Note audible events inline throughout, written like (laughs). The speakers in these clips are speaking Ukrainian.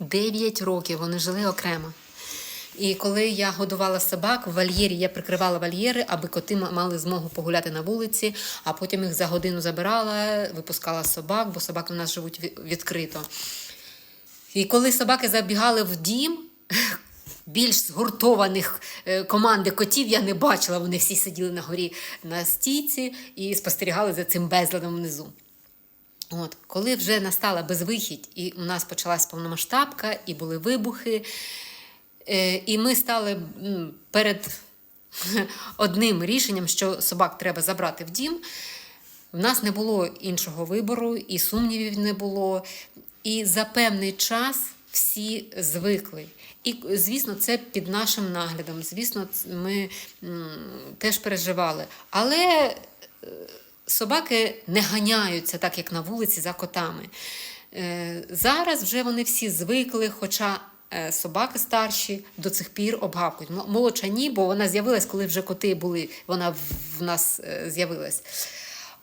9 років вони жили окремо. І коли я годувала собак в вольєрі, я прикривала вольєри, аби коти мали змогу погуляти на вулиці, а потім їх за годину забирала, випускала собак, бо собаки в нас живуть відкрито. І коли собаки забігали в дім, (laughs) більш згуртованих е, команди котів я не бачила. Вони всі сиділи на горі на стійці і спостерігали за цим безладом внизу. От, коли вже настала безвихідь, і у нас почалась повномасштабка, і були вибухи, е, і ми стали перед (laughs) одним рішенням, що собак треба забрати в дім. В нас не було іншого вибору, і сумнівів не було. І за певний час всі звикли. І, звісно, це під нашим наглядом. Звісно, ми теж переживали. Але е, собаки не ганяються так, як на вулиці за котами. Е, Зараз вже вони всі звикли, хоча е, собаки старші до цих пір обгавкують. Молодша ні, бо вона з'явилась, коли вже коти були, вона в- нас е, з'явилась.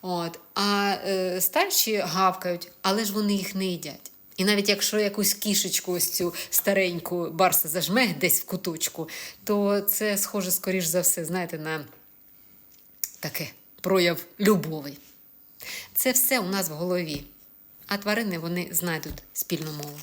От. А старші гавкають, але ж вони їх не їдять. І навіть якщо якусь кішечку, ось цю стареньку барса зажме десь в куточку, то це схоже, скоріш за все, знаєте, на таке прояв любові. Це все у нас в голові. А тварини вони знайдуть спільну мову.